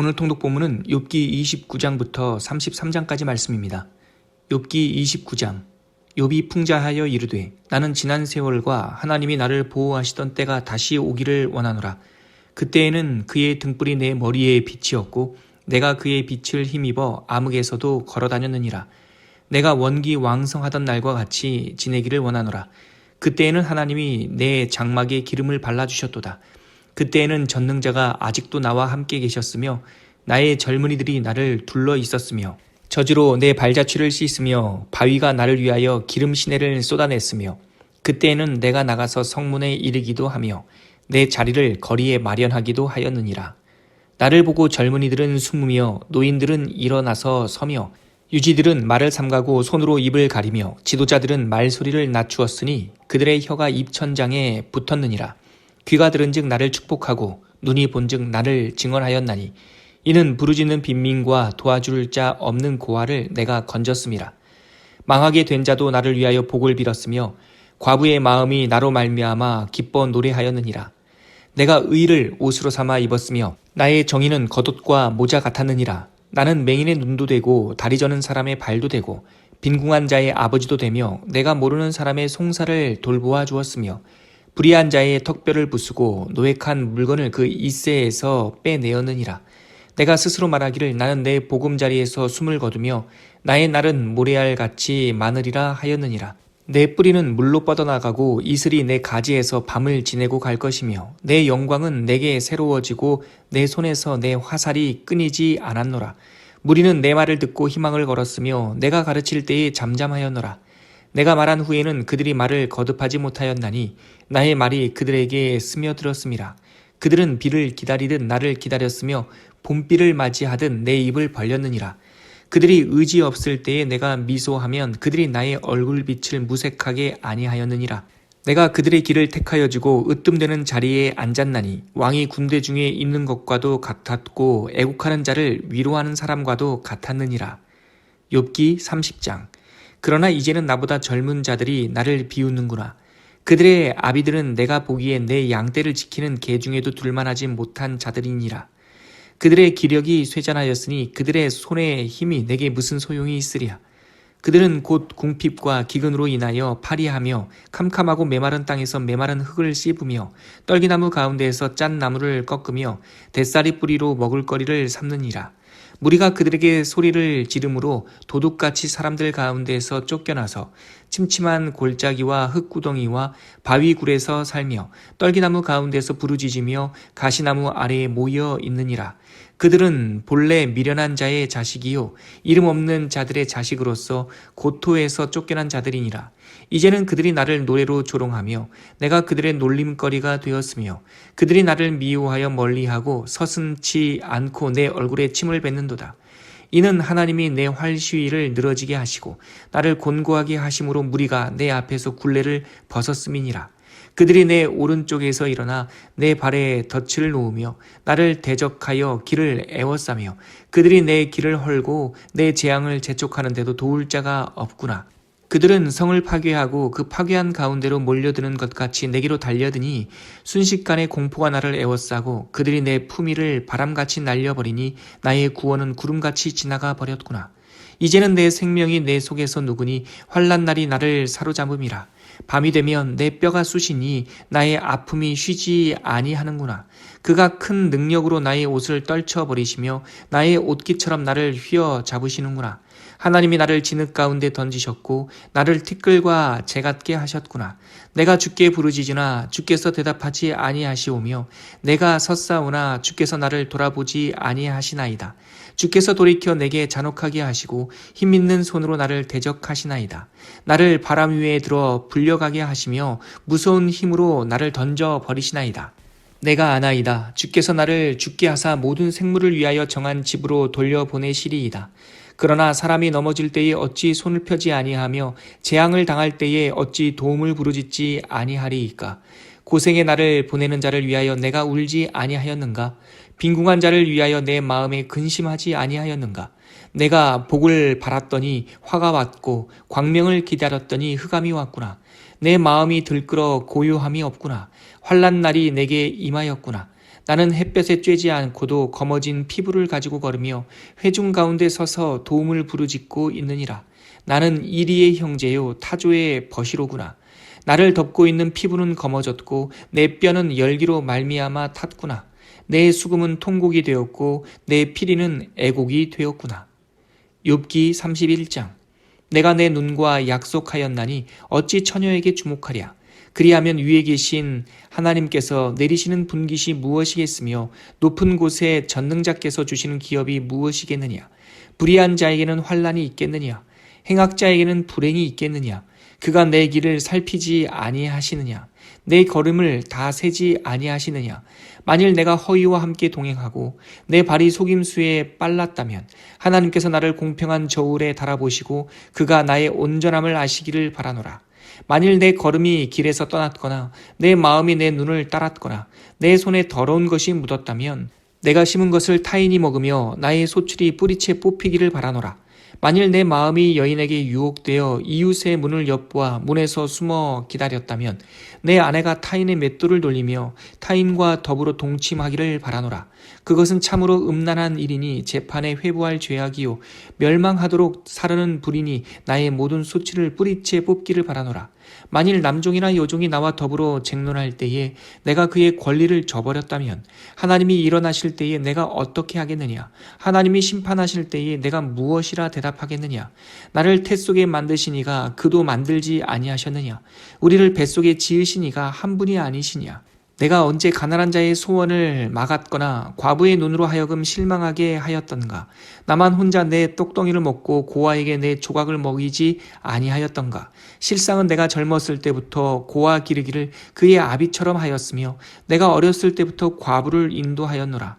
오늘 통독 본문은 욥기 29장부터 33장까지 말씀입니다. 욥기 29장 욥이 풍자하여 이르되 나는 지난 세월과 하나님이 나를 보호하시던 때가 다시 오기를 원하노라. 그때에는 그의 등불이 내 머리에 빛이었고 내가 그의 빛을 힘입어 암흑에서도 걸어 다녔느니라. 내가 원기 왕성하던 날과 같이 지내기를 원하노라. 그때에는 하나님이 내 장막에 기름을 발라 주셨도다. 그때에는 전능자가 아직도 나와 함께 계셨으며 나의 젊은이들이 나를 둘러 있었으며 저주로 내 발자취를 씻으며 바위가 나를 위하여 기름 시내를 쏟아냈으며 그때에는 내가 나가서 성문에 이르기도 하며 내 자리를 거리에 마련하기도 하였느니라. 나를 보고 젊은이들은 숨으며 노인들은 일어나서 서며 유지들은 말을 삼가고 손으로 입을 가리며 지도자들은 말소리를 낮추었으니 그들의 혀가 입천장에 붙었느니라. 귀가 들은즉 나를 축복하고 눈이 본즉 나를 증언하였나니 이는 부르짖는 빈민과 도와줄 자 없는 고아를 내가 건졌음이라. 망하게 된 자도 나를 위하여 복을 빌었으며 과부의 마음이 나로 말미암아 기뻐 노래하였느니라. 내가 의를 옷으로 삼아 입었으며 나의 정의는 겉옷과 모자 같았느니라. 나는 맹인의 눈도 되고 다리 저는 사람의 발도 되고 빈궁한 자의 아버지도 되며 내가 모르는 사람의 송사를 돌보아 주었으며 불의한 자의 턱뼈를 부수고 노획한 물건을 그 이세에서 빼내었느니라. 내가 스스로 말하기를 나는 내 보금자리에서 숨을 거두며 나의 날은 모래알 같이 많으리라 하였느니라. 내 뿌리는 물로 뻗어나가고 이슬이 내 가지에서 밤을 지내고 갈 것이며 내 영광은 내게 새로워지고 내 손에서 내 화살이 끊이지 않았노라. 무리는 내 말을 듣고 희망을 걸었으며 내가 가르칠 때에 잠잠하였노라. 내가 말한 후에는 그들이 말을 거듭하지 못하였나니 나의 말이 그들에게 스며들었습니다. 그들은 비를 기다리듯 나를 기다렸으며 봄비를 맞이하듯 내 입을 벌렸느니라. 그들이 의지 없을 때에 내가 미소하면 그들이 나의 얼굴빛을 무색하게 아니하였느니라. 내가 그들의 길을 택하여 주고 으뜸되는 자리에 앉았나니 왕이 군대 중에 있는 것과도 같았고 애국하는 자를 위로하는 사람과도 같았느니라. 욥기 30장 그러나 이제는 나보다 젊은 자들이 나를 비웃는구나. 그들의 아비들은 내가 보기에 내 양떼를 지키는 개 중에도 둘만하지 못한 자들이니라. 그들의 기력이 쇠잔하였으니 그들의 손의 힘이 내게 무슨 소용이 있으랴. 그들은 곧 궁핍과 기근으로 인하여 파리하며 캄캄하고 메마른 땅에서 메마른 흙을 씹으며 떨기나무 가운데에서 짠 나무를 꺾으며 뱃살이 뿌리로 먹을 거리를 삼느니라. 무리가 그들에게 소리를 지름으로 도둑같이 사람들 가운데에서 쫓겨나서 침침한 골짜기와 흙구덩이와 바위굴에서 살며 떨기나무 가운데서 부르짖으며 가시나무 아래에 모여 있느니라. 그들은 본래 미련한 자의 자식이요 이름 없는 자들의 자식으로서 고토에서 쫓겨난 자들이니라. 이제는 그들이 나를 노래로 조롱하며 내가 그들의 놀림거리가 되었으며 그들이 나를 미워하여 멀리하고 서슴치 않고 내 얼굴에 침을 뱉는도다. 이는 하나님이 내 활시위를 늘어지게 하시고 나를 곤고하게 하심으로 무리가 내 앞에서 굴레를 벗었음이니라. 그들이 내 오른쪽에서 일어나 내 발에 덫을 놓으며 나를 대적하여 길을 애워싸며 그들이 내 길을 헐고 내 재앙을 재촉하는데도 도울 자가 없구나. 그들은 성을 파괴하고 그 파괴한 가운데로 몰려드는 것 같이 내게로 달려드니 순식간에 공포가 나를 애워싸고 그들이 내 품위를 바람같이 날려버리니 나의 구원은 구름같이 지나가 버렸구나. 이제는 내 생명이 내 속에서 누구니 환란 날이 나를 사로잡음이라. 밤이 되면 내 뼈가 쑤시니 나의 아픔이 쉬지 아니하는구나. 그가 큰 능력으로 나의 옷을 떨쳐버리시며 나의 옷깃처럼 나를 휘어 잡으시는구나. 하나님이 나를 진흙 가운데 던지셨고 나를 티끌과 재같게 하셨구나. 내가 주께 부르짖으나 주께서 대답하지 아니하시오며 내가 섰사오나 주께서 나를 돌아보지 아니하시나이다. 주께서 돌이켜 내게 잔혹하게 하시고 힘 있는 손으로 나를 대적하시나이다. 나를 바람 위에 들어 불려가게 하시며 무서운 힘으로 나를 던져 버리시나이다. 내가 아나이다. 주께서 나를 죽게 하사 모든 생물을 위하여 정한 집으로 돌려보내시리이다. 그러나 사람이 넘어질 때에 어찌 손을 펴지 아니하며 재앙을 당할 때에 어찌 도움을 부르짖지 아니하리이까. 고생의 나를 보내는 자를 위하여 내가 울지 아니하였는가? 빈궁한 자를 위하여 내 마음에 근심하지 아니하였는가? 내가 복을 바랐더니 화가 왔고 광명을 기다렸더니 흑암이 왔구나. 내 마음이 들끓어 고요함이 없구나. 환란 날이 내게 임하였구나. 나는 햇볕에 쬐지 않고도 검어진 피부를 가지고 걸으며 회중 가운데 서서 도움을 부르짖고 있느니라. 나는 이리의 형제요 타조의 벗이로구나. 나를 덮고 있는 피부는 검어졌고 내 뼈는 열기로 말미암아 탔구나. 내 수금은 통곡이 되었고 내 피리는 애곡이 되었구나. 욥기 31장 내가 내 눈과 약속하였나니 어찌 처녀에게 주목하랴? 그리하면 위에 계신 하나님께서 내리시는 분깃이 무엇이겠으며 높은 곳에 전능자께서 주시는 기업이 무엇이겠느냐? 불의한 자에게는 환란이 있겠느냐? 행악자에게는 불행이 있겠느냐? 그가 내 길을 살피지 아니하시느냐 내 걸음을 다 세지 아니하시느냐? 만일 내가 허위와 함께 동행하고 내 발이 속임수에 빨랐다면 하나님께서 나를 공평한 저울에 달아보시고 그가 나의 온전함을 아시기를 바라노라. 만일 내 걸음이 길에서 떠났거나 내 마음이 내 눈을 따랐거나 내 손에 더러운 것이 묻었다면 내가 심은 것을 타인이 먹으며 나의 소출이 뿌리채 뽑히기를 바라노라 만일 내 마음이 여인에게 유혹되어 이웃의 문을 엿보아 문에서 숨어 기다렸다면 내 아내가 타인의 맷돌을 돌리며 타인과 더불어 동침하기를 바라노라. 그것은 참으로 음란한 일이니 재판에 회부할 죄악이요 멸망하도록 사르는 불이니 나의 모든 소치를 뿌리채 뽑기를 바라노라. 만일 남종이나 여종이 나와 더불어 쟁론할 때에 내가 그의 권리를 저버렸다면 하나님이 일어나실 때에 내가 어떻게 하겠느냐? 하나님이 심판하실 때에 내가 무엇이라 대답하겠느냐? 나를 태 속에 만드시니가 그도 만들지 아니하셨느냐? 우리를 뱃속에 지으시니가 한 분이 아니시냐? 내가 언제 가난한 자의 소원을 막았거나 과부의 눈으로 하여금 실망하게 하였던가? 나만 혼자 내 똑덩이를 먹고 고아에게 내 조각을 먹이지 아니하였던가? 실상은 내가 젊었을 때부터 고아 기르기를 그의 아비처럼 하였으며 내가 어렸을 때부터 과부를 인도하였노라.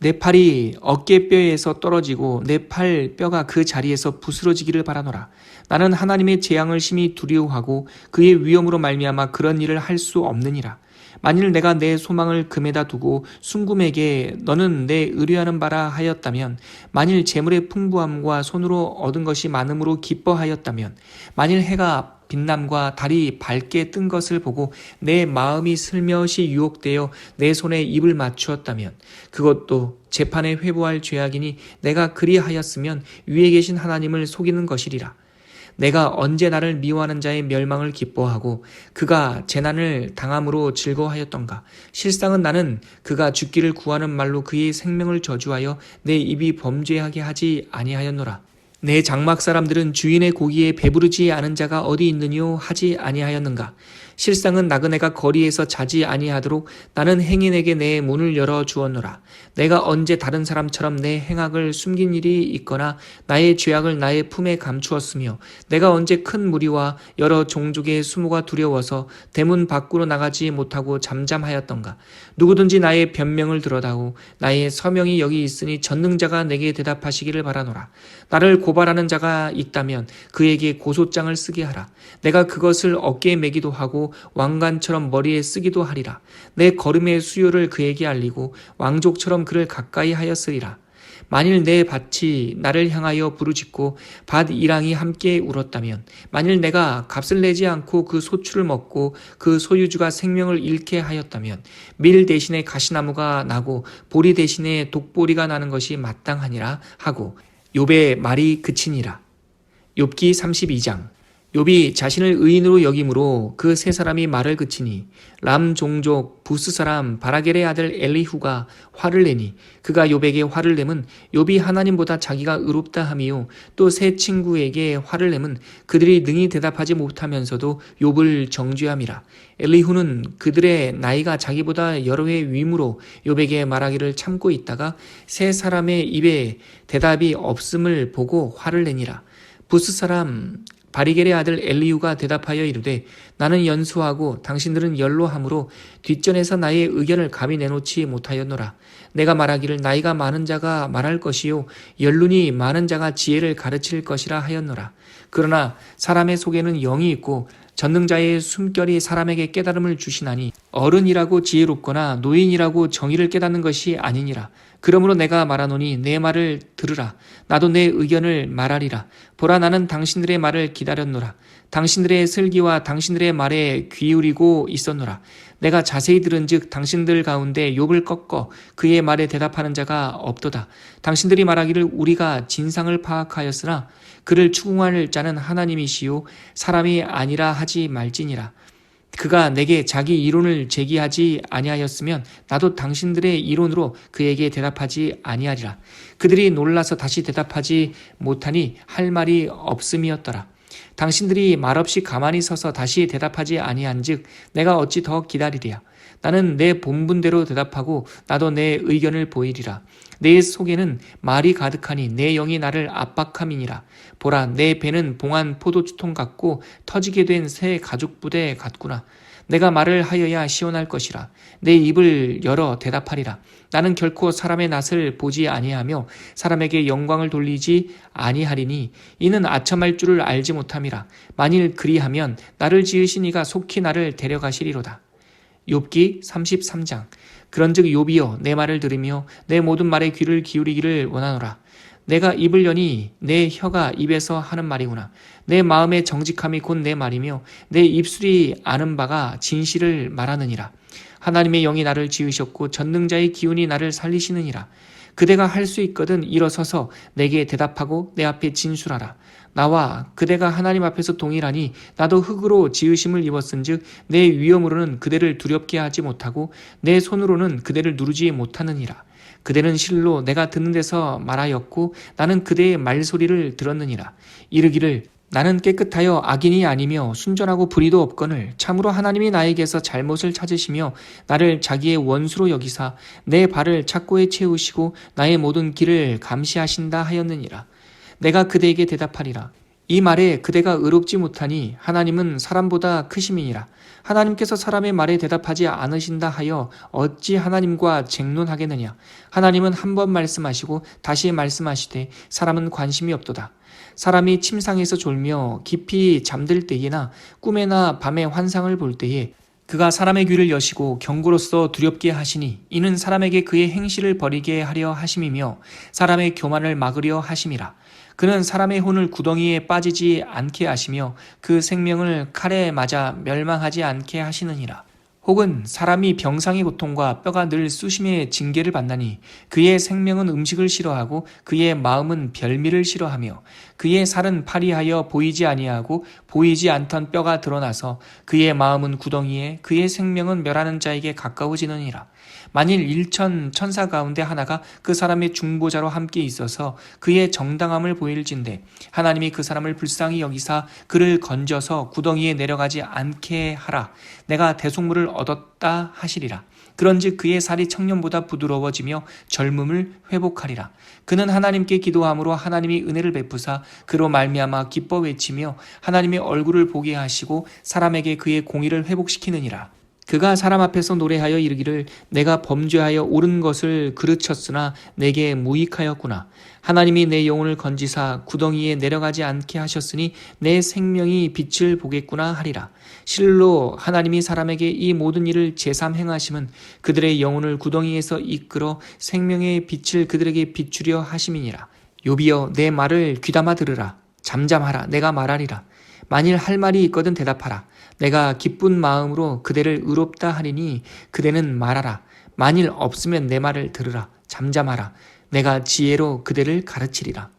내 팔이 어깨뼈에서 떨어지고 내 팔 뼈가 그 자리에서 부스러지기를 바라노라. 나는 하나님의 재앙을 심히 두려워하고 그의 위험으로 말미암아 그런 일을 할 수 없느니라. 만일 내가 내 소망을 금에다 두고 순금에게 너는 내 의뢰하는 바라 하였다면 만일 재물의 풍부함과 손으로 얻은 것이 많음으로 기뻐하였다면 만일 해가 빛남과 달이 밝게 뜬 것을 보고 내 마음이 슬며시 유혹되어 내 손에 입을 맞추었다면 그것도 재판에 회부할 죄악이니 내가 그리하였으면 위에 계신 하나님을 속이는 것이리라. 내가 언제 나를 미워하는 자의 멸망을 기뻐하고 그가 재난을 당함으로 즐거워하였던가 실상은 나는 그가 죽기를 구하는 말로 그의 생명을 저주하여 내 입이 범죄하게 하지 아니하였노라 내 장막 사람들은 주인의 고기에 배부르지 않은 자가 어디 있느뇨 하지 아니하였는가 실상은 나그네가 거리에서 자지 아니하도록 나는 행인에게 내 문을 열어 주었노라. 내가 언제 다른 사람처럼 내 행악을 숨긴 일이 있거나 나의 죄악을 나의 품에 감추었으며 내가 언제 큰 무리와 여러 종족의 수모가 두려워서 대문 밖으로 나가지 못하고 잠잠하였던가. 누구든지 나의 변명을 들어다오 나의 서명이 여기 있으니 전능자가 내게 대답하시기를 바라노라. 나를 고발하는 자가 있다면 그에게 고소장을 쓰게 하라. 내가 그것을 어깨에 매기도 하고 왕관처럼 머리에 쓰기도 하리라. 내 걸음의 수요를 그에게 알리고 왕족처럼 그를 가까이 하였으리라. 만일 내 밭이 나를 향하여 부르짖고 밭 이랑이 함께 울었다면 만일 내가 값을 내지 않고 그 소출을 먹고 그 소유주가 생명을 잃게 하였다면 밀 대신에 가시나무가 나고 보리 대신에 독보리가 나는 것이 마땅하니라 하고 욥의 말이 그치니라 욥기 32장 욥이 자신을 의인으로 여김으로 그 세 사람이 말을 그치니 람 종족 부스 사람 바라겔의 아들 엘리후가 화를 내니 그가 욥에게 화를 내면 욥이 하나님보다 자기가 의롭다 함이요 또 세 친구에게 화를 내면 그들이 능히 대답하지 못하면서도 욥을 정죄함이라. 엘리후는 그들의 나이가 자기보다 여러 해 위무로 욥에게 말하기를 참고 있다가 세 사람의 입에 대답이 없음을 보고 화를 내니라. 부스 사람 바리겔의 아들 엘리우가 대답하여 이르되 나는 연수하고 당신들은 연로함으로 뒷전에서 나의 의견을 감히 내놓지 못하였노라. 내가 말하기를 나이가 많은 자가 말할 것이요 연륜이 많은 자가 지혜를 가르칠 것이라 하였노라. 그러나 사람의 속에는 영이 있고 전능자의 숨결이 사람에게 깨달음을 주시나니 어른이라고 지혜롭거나 노인이라고 정의를 깨닫는 것이 아니니라. 그러므로 내가 말하노니 내 말을 들으라. 나도 내 의견을 말하리라. 보라 나는 당신들의 말을 기다렸노라. 당신들의 슬기와 당신들의 말에 귀울이고 있었노라. 내가 자세히 들은즉 당신들 가운데 욥을 꺾어 그의 말에 대답하는 자가 없도다. 당신들이 말하기를 우리가 진상을 파악하였으나 그를 추궁할 자는 하나님이시요 사람이 아니라 하지 말지니라. 그가 내게 자기 이론을 제기하지 아니하였으면 나도 당신들의 이론으로 그에게 대답하지 아니하리라. 그들이 놀라서 다시 대답하지 못하니 할 말이 없음이었더라. 당신들이 말없이 가만히 서서 다시 대답하지 아니한즉 내가 어찌 더 기다리랴. 나는 내 본분대로 대답하고 나도 내 의견을 보이리라. 내 속에는 말이 가득하니 내 영이 나를 압박함이니라. 보라 내 배는 봉한 포도주통 같고 터지게 된 새 가죽 부대 같구나. 내가 말을 하여야 시원할 것이라. 내 입을 열어 대답하리라. 나는 결코 사람의 낯을 보지 아니하며 사람에게 영광을 돌리지 아니하리니 이는 아첨할 줄을 알지 못함이라. 만일 그리하면 나를 지으신 이가 속히 나를 데려가시리로다. 욥기 33장. 그런즉 욥이여 내 말을 들으며 내 모든 말에 귀를 기울이기를 원하노라. 내가 입을 여니 내 혀가 입에서 하는 말이구나. 내 마음의 정직함이 곧 내 말이며 내 입술이 아는 바가 진실을 말하느니라. 하나님의 영이 나를 지으셨고 전능자의 기운이 나를 살리시느니라. 그대가 할 수 있거든 일어서서 내게 대답하고 내 앞에 진술하라. 나와 그대가 하나님 앞에서 동일하니 나도 흙으로 지으심을 입었은즉 내 위엄으로는 그대를 두렵게 하지 못하고 내 손으로는 그대를 누르지 못하느니라. 그대는 실로 내가 듣는 데서 말하였고 나는 그대의 말소리를 들었느니라. 이르기를 나는 깨끗하여 악인이 아니며 순전하고 불의도 없거늘 참으로 하나님이 나에게서 잘못을 찾으시며 나를 자기의 원수로 여기사 내 발을 착고에 채우시고 나의 모든 길을 감시하신다 하였느니라. 내가 그대에게 대답하리라. 이 말에 그대가 의롭지 못하니 하나님은 사람보다 크심이니라. 하나님께서 사람의 말에 대답하지 않으신다 하여 어찌 하나님과 쟁론하겠느냐. 하나님은 한 번 말씀하시고 다시 말씀하시되 사람은 관심이 없도다. 사람이 침상에서 졸며 깊이 잠들 때이나 꿈에나 밤에 환상을 볼 때에 그가 사람의 귀를 여시고 경고로서 두렵게 하시니 이는 사람에게 그의 행실을 버리게 하려 하심이며 사람의 교만을 막으려 하심이라. 그는 사람의 혼을 구덩이에 빠지지 않게 하시며 그 생명을 칼에 맞아 멸망하지 않게 하시느니라. 혹은 사람이 병상의 고통과 뼈가 늘 수심의 징계를 받나니 그의 생명은 음식을 싫어하고 그의 마음은 별미를 싫어하며 그의 살은 파리하여 보이지 아니하고 보이지 않던 뼈가 드러나서 그의 마음은 구덩이에 그의 생명은 멸하는 자에게 가까워지느니라. 만일 일천 천사 가운데 하나가 그 사람의 중보자로 함께 있어서 그의 정당함을 보일진대 하나님이 그 사람을 불쌍히 여기사 그를 건져서 구덩이에 내려가지 않게 하라. 내가 대속물을 얻었다 하시리라. 그런즉 그의 살이 청년보다 부드러워지며 젊음을 회복하리라. 그는 하나님께 기도함으로 하나님이 은혜를 베푸사 그로 말미암아 기뻐 외치며 하나님의 얼굴을 보게 하시고 사람에게 그의 공의를 회복시키느니라. 그가 사람 앞에서 노래하여 이르기를 내가 범죄하여 옳은 것을 그르쳤으나 내게 무익하였구나. 하나님이 내 영혼을 건지사 구덩이에 내려가지 않게 하셨으니 내 생명이 빛을 보겠구나 하리라. 실로 하나님이 사람에게 이 모든 일을 제삼 행하심은 그들의 영혼을 구덩이에서 이끌어 생명의 빛을 그들에게 비추려 하심이니라. 요비여 내 말을 귀담아 들으라. 잠잠하라. 내가 말하리라. 만일 할 말이 있거든 대답하라. 내가 기쁜 마음으로 그대를 의롭다 하리니 그대는 말하라. 만일 없으면 내 말을 들으라. 잠잠하라. 내가 지혜로 그대를 가르치리라.